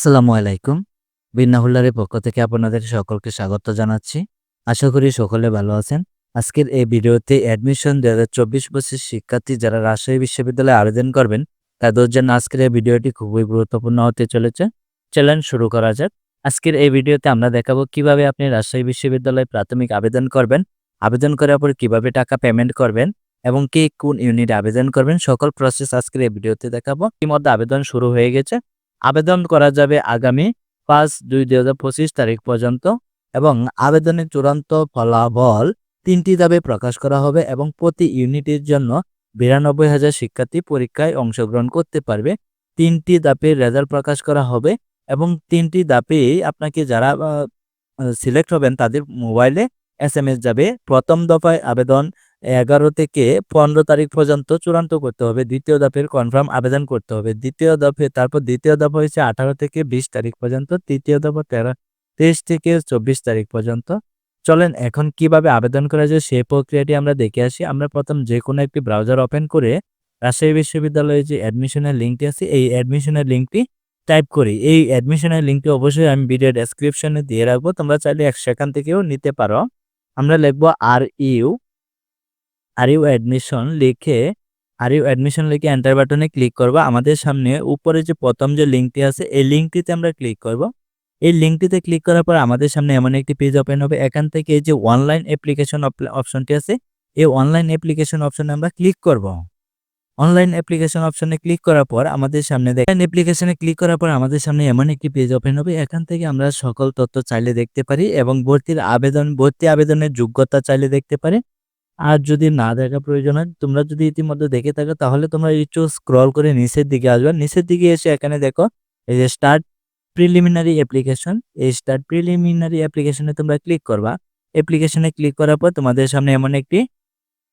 আসসালামু আলাইকুম। বিন্নাহুল্লারের পক্ষ থেকে আপনাদের সকলকে স্বাগত জানাচ্ছি। আশা করি সকলে ভালো আছেন। আজকের এই ভিডিওতে অ্যাডমিশন দু হাজার চব্বিশ পঁচিশ শিক্ষার্থী যারা রাজশাহী বিশ্ববিদ্যালয়ে আবেদন করবেন, তাদের জন্য আজকের এই ভিডিওটি খুবই গুরুত্বপূর্ণ হতে চলেছে। চ্যালেঞ্জ শুরু করা যাক। আজকের এই ভিডিওতে আমরা দেখাবো কীভাবে আপনি রাজশাহী বিশ্ববিদ্যালয়ে প্রাথমিক আবেদন করবেন, আবেদন করার পর কীভাবে টাকা পেমেন্ট করবেন এবং কি কোন ইউনিটে আবেদন করবেন, সকল প্রসেস আজকের এই ভিডিওতে দেখাবো। ইতিমধ্যে আবেদন শুরু হয়ে গেছে। আবেদন করা যাবে আগামী পাঁচ দুই দুই হাজার পঁচিশ তারিখ পর্যন্ত এবং আবেদনের চূড়ান্ত ফলাফল তিনটি দাবে প্রকাশ করা হবে এবং প্রতি ইউনিটের জন্য বিরানব্বই হাজার শিক্ষার্থী পরীক্ষায় অংশগ্রহণ করতে পারবে। তিনটি ধাপে রেজাল্ট প্রকাশ করা হবে এবং তিনটি ধাপেই আপনাকে যারা সিলেক্ট হবেন তাদের মোবাইলে এস যাবে। প্রথম দফায় আবেদন এগারো থেকে পনেরো তারিখ পর্যন্ত চূড়ান্ত করতে হবে। দ্বিতীয় দফের কনফার্ম আবেদন করতে হবে। দ্বিতীয় দফে, তারপর দ্বিতীয় দফা হয়েছে আঠারো থেকে বিশ তারিখ পর্যন্ত, তৃতীয় দফা তেরো, তেইশ থেকে চব্বিশ তারিখ পর্যন্ত। চলেন এখন কীভাবে আবেদন করা যায় সেই প্রক্রিয়াটি আমরা দেখে আসি। আমরা প্রথম যে কোনো একটি ব্রাউজার ওপেন করে রাজশাহী বিশ্ববিদ্যালয়ে যে অ্যাডমিশনের লিঙ্কটি আছে, এই অ্যাডমিশনের লিঙ্কটি টাইপ করি। এই অ্যাডমিশনের লিঙ্কটি অবশ্যই আমি ভিডিও ডেসক্রিপশনে দিয়ে রাখব। তোমরা চাইলে সেখান থেকেও নিতে পারো। আমরা লিখব R U R U admission লিখে আর ইউ অ্যাডমিশন লিখে এন্টার বাটনে ক্লিক করব। আমাদের সামনে উপরে যে প্রথম যে লিঙ্কটি আছে, এই লিঙ্কটিতে আমরা ক্লিক করব। এই লিঙ্কটিতে ক্লিক করার পর আমাদের সামনে এমন একটি পেজ ওপেন হবে। এখান থেকে যে অনলাইন অ্যাপ্লিকেশন অপশনটি আছে, এই অনলাইন অ্যাপ্লিকেশন অপশনে আমরা ক্লিক করব। অনলাইন অ্যাপ্লিকেশন অপশনে ক্লিক করার পর আমাদের সামনে দেখেন অ্যাপ্লিকেশনে ক্লিক করার পর আমাদের সামনে এমন একটি পেজ ওপেন হবে। এখান থেকে আমরা সকল তথ্য চাইলে দেখতে পারি এবং ভর্তির আবেদন ভর্তি আবেদনের যোগ্যতা চাইলে দেখতে পারি। আর যদি না দেখা প্রয়োজন হয়, তোমরা যদি ইতিমধ্যে দেখে থাকো, তাহলে তোমরা একটু স্ক্রল করে নিচের দিকে আসবে। নিচের দিকে এসে এখানে দেখো, এই যে স্টার্ট প্রিলিমিনারি অ্যাপ্লিকেশন এই স্টার্ট প্রিলিমিনারি অ্যাপ্লিকেশনে তোমরা ক্লিক করবা। অ্যাপ্লিকেশনে ক্লিক করার পর তোমাদের সামনে এমন একটি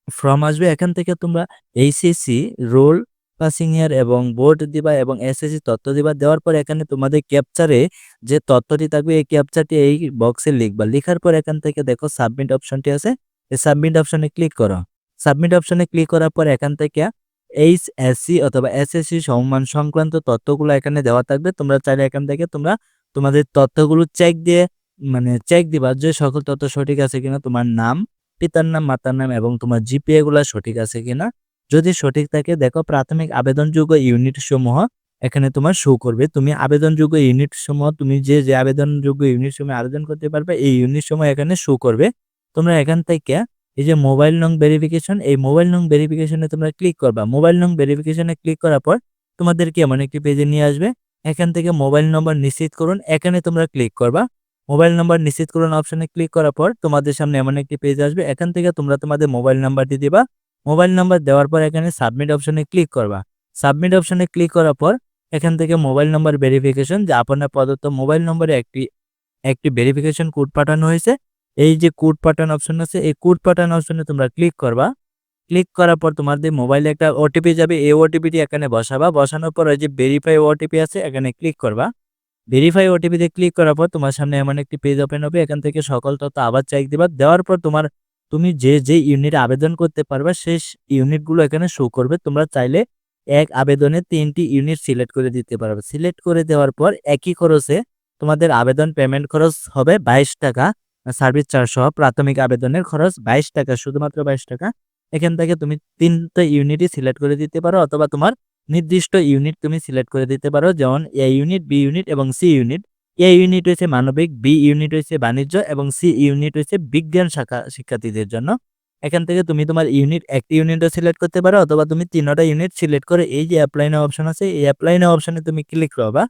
ফর্ম আসবে। এখান থেকে তোমরা এইচএসসি রোল পাসিং ইয়ার এবং বোর্ড দিবা এবং এসএসসি তথ্য দিবা। দেওয়ার পর এখানে তোমাদের ক্যাপচারে যে তথ্যটি থাকবে, এই ক্যাপচারটি এই বক্সে লিখবা। লিখার পর এখান থেকে দেখো সাবমিট অপশনটি আছে। সাবমিট অপশনে ক্লিক করো। সাবমিট অপশনে ক্লিক করার পর এখান থেকে এইচ এসসি অথবা এসএসসি সম্মান সংক্রান্ত তথ্যগুলো এখানে দেওয়া থাকবে। তোমরা চাইলে এখান থেকে তোমরা তোমাদের তথ্যগুলো চেক দিয়ে মানে চেক দিবা যে সকল তথ্য সঠিক আছে কিনা, তোমার নাম, পিতার নাম, মাতার নাম এবং তোমার জিপিএ গুলা সঠিক আছে কিনা। যদি সঠিক থাকে, দেখো প্রাথমিক আবেদনযোগ্য ইউনিট সমূহ এখানে তোমার শো করবে। তুমি আবেদনযোগ্য ইউনিট সমূহ তুমি যে যে আবেদনযোগ্য ইউনিট সমূহ আবেদন করতে পারবে, এই ইউনিট সমূহ এখানে শো করবে। তোমরা এখান থেকে এই যে মোবাইল নং ভেরিফিকেশন এই মোবাইল নং ভেরিফিকেশনে তোমরা ক্লিক করবা। মোবাইল নং ভেরিফিকেশনে ক্লিক করার পর তোমাদেরকে এমন একটি পেজে নিয়ে আসবে? এখান থেকে মোবাইল নম্বর নিশ্চিত করুন, এখানে তোমরা ক্লিক করবা। মোবাইল নাম্বার নিশ্চিত করুন অপশানে ক্লিক করার পর তোমাদের সামনে এমন একটি পেজ আসবে। এখান থেকে তোমরা তোমাদের মোবাইল নাম্বারটি দিবা। মোবাইল নাম্বার দেওয়ার পর এখানে সাবমিট অপশানে ক্লিক করবা। সাবমিট অপশানে ক্লিক করার পর এখান থেকে মোবাইল নাম্বার ভেরিফিকেশন যে আপনার প্রদত্ত মোবাইল নম্বরে একটি একটি ভেরিফিকেশন কোড পাঠানো হয়েছে। এই যে কোড পাঠানো অপশন আছে, এই কোড পাঠানো অপশনে তোমরা ক্লিক করবা। ক্লিক করার পর তোমাদের মোবাইলে একটা ওটিপি যাবে, এই ওটিপিটি এখানে বসাবা। বসানোর পর ওই যে ভেরিফাই ওটিপি আছে, এখানে ক্লিক করবা। ভেরিফাই ওটিপিতে ক্লিক করার পর তোমার সামনে এমন একটি পেজ ওপেন হবে, এখান থেকে সকল তথ্য আবার চেক দিবা। দেওয়ার পর তোমার, তুমি যে যে ইউনিট আবেদন করতে পারবে, সেই ইউনিটগুলো এখানে শো করবে। তোমরা চাইলে এক আবেদনে তিনটি ইউনিট সিলেক্ট করে দিতে পারবে। সিলেক্ট করে দেওয়ার পর একই খরচে তোমাদের আবেদন পেমেন্ট খরচ হবে বাইশ টাকা। সার্ভিস চার্জ সহ প্রাথমিক আবেদনের খরচ বাইশ টাকা, শুধুমাত্র বাইশ টাকা। এখান থেকে তুমি তিনটা ইউনিটই সিলেক্ট করে দিতে পারো অথবা তোমার নির্দিষ্ট ইউনিট তুমি সিলেক্ট করে দিতে পারো, যেমন এ ইউনিট, বি ইউনিট এবং সি ইউনিট। এ ইউনিট হয়েছে মানবিক, বি ইউনিট হয়েছে বাণিজ্য এবং সি ইউনিট হয়েছে বিজ্ঞান শাখা শিক্ষার্থীদের জন্য। এখান থেকে তুমি তোমার ইউনিট, একটি ইউনিটও সিলেক্ট করতে পারো অথবা তুমি তিনটা ইউনিট সিলেক্ট করে এই যে অ্যাপ্লাই নাও অপশন আছে, এই অ্যাপ্লাই নাও অপশনে তুমি ক্লিক করবা।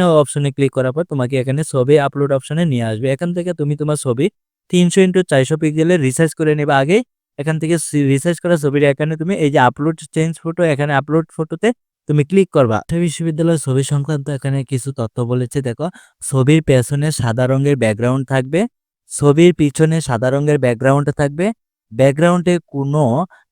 নাও অপশনে ক্লিক করার পর তোমাকে এখানে ছবি আপলোড অপশনে নিয়ে আসবে। এখান থেকে তুমি তোমার ছবি তিনশো ইন্টু চারশো পিক্সেলের রিসার্চ করে নেবে। আগে এখান থেকে রিসার্চ করা ছবিটা এখানে তুমি এই যে আপলোড চেঞ্জ ফটো এখানে আপলোড ফটোতে তুমি ক্লিক করবা। বিশ্ববিদ্যালয়ের ছবি সংক্রান্ত এখানে কিছু তথ্য বলেছে। দেখো, ছবির পেছনে সাদা রঙের ব্যাকগ্রাউন্ড থাকবে, ছবির পিছনে সাদা রঙের ব্যাকগ্রাউন্ড থাকবে ব্যাকগ্রাউন্ডে কোনো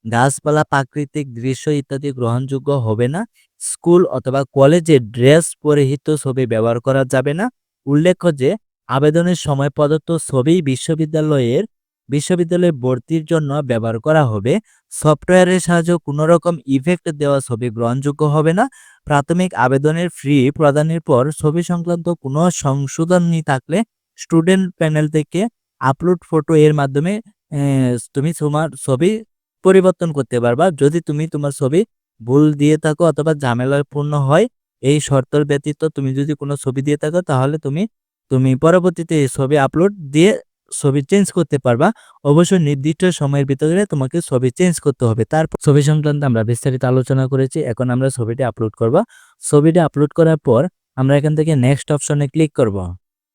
গাছপালা, প্রাকৃতিক দৃশ্য ইত্যাদি গ্রহণযোগ্য হবে না। স্কুল অথবা কলেজে ড্রেস পরিহিত ছবি ব্যবহার করা যাবে না। উল্লেখ্য যে, আবেদনের সময় প্রদত্ত ছবি বিশ্ববিদ্যালয়ের বিশ্ববিদ্যালয়ে ভর্তির জন্য ব্যবহার করা হবে। সফটওয়্যারের সাহায্যে কোনো রকম ইফেক্ট দেওয়া ছবি গ্রহণযোগ্য হবে না। প্রাথমিক আবেদনের ফ্রি প্রদানের পর ছবি সংক্রান্ত কোনো সংশোধনী থাকলে স্টুডেন্ট প্যানেল থেকে আপলোড ফটো এর মাধ্যমে তুমি তোমার ছবি পরিবর্তন করতে পারবা। যদি তুমি তোমার ছবি ভুল দিয়ে থাকো অথবা ঝামেলাপূর্ণ হয়, এই শর্তর ব্যতীত তুমি যদি কোনো ছবি দিয়ে থাকো তাহলে তুমি তুমি পরবর্তীতে এই ছবি আপলোড দিয়ে ছবি চেঞ্জ করতে পারবা। অবশ্যই নির্দিষ্ট সময়ের ভিতরে তোমাকে ছবি চেঞ্জ করতে হবে। তারপর ছবি সংক্রান্ত আমরা বিস্তারিত আলোচনা করেছি, এখন আমরা ছবিটি আপলোড করব। ছবিটি আপলোড করার পর আমরা এখান থেকে নেক্সট অপশনে ক্লিক করব।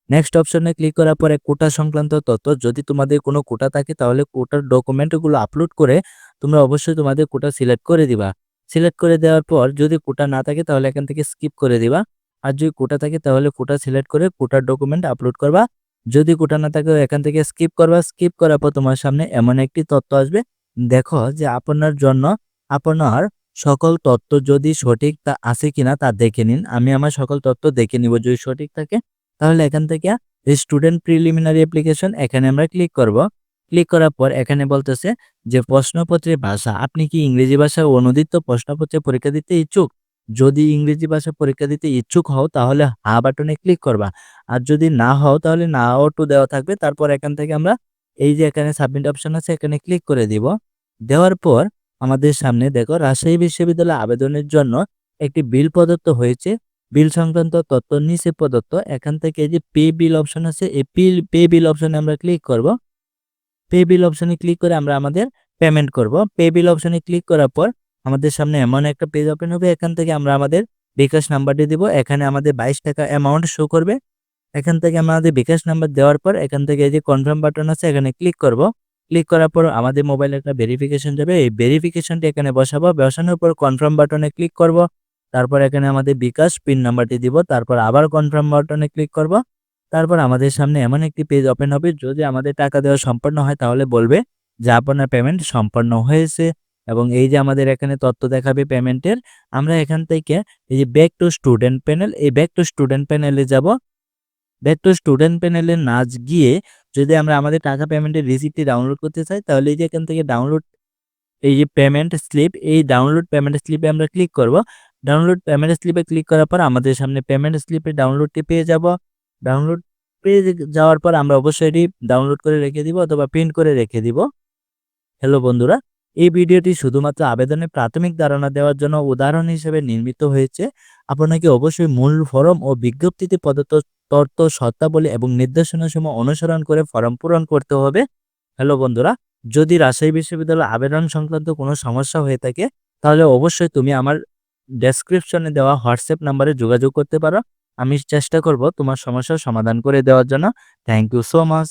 নেক্সট অপশনে ক্লিক করার পরে কোটা সংক্রান্ত তথ্য, যদি তোমাদের কোনো কোটা থাকে তাহলে কোটার ডকুমেন্টগুলো আপলোড করে তোমরা অবশ্যই তোমাদের কোটা সিলেক্ট করে দিবা। সিলেক্ট করে দেওয়ার পর যদি কোটা না থাকে তাহলে এখান থেকে স্কিপ করে দিবা। আর যদি কোটা থাকে তাহলে কোটা সিলেক্ট করে কোটার ডকুমেন্ট আপলোড করবা। যদি কোটা না থাকে এখান থেকে স্কিপ করবা। স্কিপ করার পর তোমার সামনে এমন একটি তথ্য আসবে। দেখো যে আপনার জন্য আপনার সকল তথ্য যদি সঠিক তা আছে কিনা তা দেখে নিন। আমি আমার সকল তথ্য দেখে নিব যদি সঠিক থাকে। তাহলে এখান থেকে স্টুডেন্ট প্রিলিমিনারি অ্যাপ্লিকেশন এখানে আমরা ক্লিক করব। ক্লিক করার পর এখানে বলতেছে যে প্রশ্নপত্রের ভাষা, আপনি কি ইংরেজি ভাষায় অনুদিত প্রশ্নপত্রে পরীক্ষা দিতে ইচ্ছুক? যদি ইংরেজি ভাষা পরীক্ষা দিতে ইচ্ছুক হও তাহলে হা বাটনে ক্লিক করবা। আর যদি না হও তাহলে না টু দেওয়া থাকবে। তারপর এখান থেকে আমরা এই যে এখানে সাবমিট অপশন আছে এখানে ক্লিক করে দিব। দেওয়ার পর আমাদের সামনে দেখো রাজশাহী বিশ্ববিদ্যালয়ে আবেদনের জন্য একটি বিল প্রদত্ত হয়েছে। বিল সংক্রান্ত তথ্য নিচে প্রদত্ত। এখান থেকে যে পে বিল অপশন আছে, এই পে বিল অপশনে আমরা ক্লিক করব। পে বিল অপশনে ক্লিক করে আমরা আমাদের পেমেন্ট করব। পে বিল অপশনে ক্লিক করার পর আমাদের সামনে এমন একটা পেজ ওপেন হবে। এখান থেকে আমরা আমাদের বিকাশ নাম্বারটি দিব। এখানে আমাদের বাইশ টাকা অ্যামাউন্ট শো করবে। এখান থেকে আমাদের বিকাশ নাম্বার দেওয়ার পর এখান থেকে যে কনফার্ম বাটন আছে, এখানে ক্লিক করব। ক্লিক করার পর আমাদের মোবাইলে একটা ভেরিফিকেশন যাবে। এই ভেরিফিকেশনটি এখানে বসাবো। বসানোর পর কনফার্ম বাটনে ক্লিক করব। তারপর এখানে আমাদের বিকাশ পিন নাম্বারটি দিব। তারপর আবার কনফার্ম বাটনে ক্লিক করব। তারপর আমাদের সামনে এমন একটি পেজ ওপেন হবে, যদি আমাদের টাকা দেওয়া সম্পন্ন হয়, তাহলে বলবে যে আপনার পেমেন্ট সম্পন্ন হয়েছে এবং এই যে আমাদের এখানে তথ্য দেখাবে পেমেন্টের আমরা এখান থেকে এই যে ব্যাক টু স্টুডেন্ট প্যানেল এই ব্যাক টু স্টুডেন্ট প্যানেলে যাব। ব্যাক টু স্টুডেন্ট প্যানেলে নাচ গিয়ে যদি আমরা আমাদের টাকা পেমেন্টের রিসিপ্টটি ডাউনলোড করতে চাই, তাহলে এই যে এখান থেকে ডাউনলোড এই যে পেমেন্ট স্লিপ এই ডাউনলোড পেমেন্ট স্লিপে আমরা ক্লিক করব। ডাউনলোড পেমেন্ট স্লিপে ক্লিক করার পর আমাদের সামনে পেমেন্ট স্লিপে ডাউনলোডটি পেয়ে যাব। ডাউনলোড পেয়ে যাওয়ার পর আমরা অবশ্যই এটি ডাউনলোড করে রেখে দিব অথবা প্রিন্ট করে রেখে দিব। হ্যালো বন্ধুরা, এই ভিডিওটি শুধুমাত্র আবেদনের প্রাথমিক ধারণা দেওয়ার জন্য উদাহরণ হিসেবে নির্মিত হয়েছে। আপনাকে অবশ্যই মূল ফরম ও বিজ্ঞপ্তিতে প্রদত্ত তথ্য, শর্তাবলী এবং নির্দেশনাসমূহ অনুসরণ করে ফর্ম পূরণ করতে হবে। হ্যালো বন্ধুরা, যদি রাজশাহী বিশ্ববিদ্যালয় আবেদন সংক্রান্ত কোনো সমস্যা হয়ে থাকে, তাহলে অবশ্যই তুমি আমার ডেসক্রিপশনে দেওয়া হোয়াটসঅ্যাপ নাম্বারে যোগাযোগ করতে পারো। আমি চেষ্টা করব তোমার সমস্যার সমাধান করে দেওয়ার জন্য। Thank you so much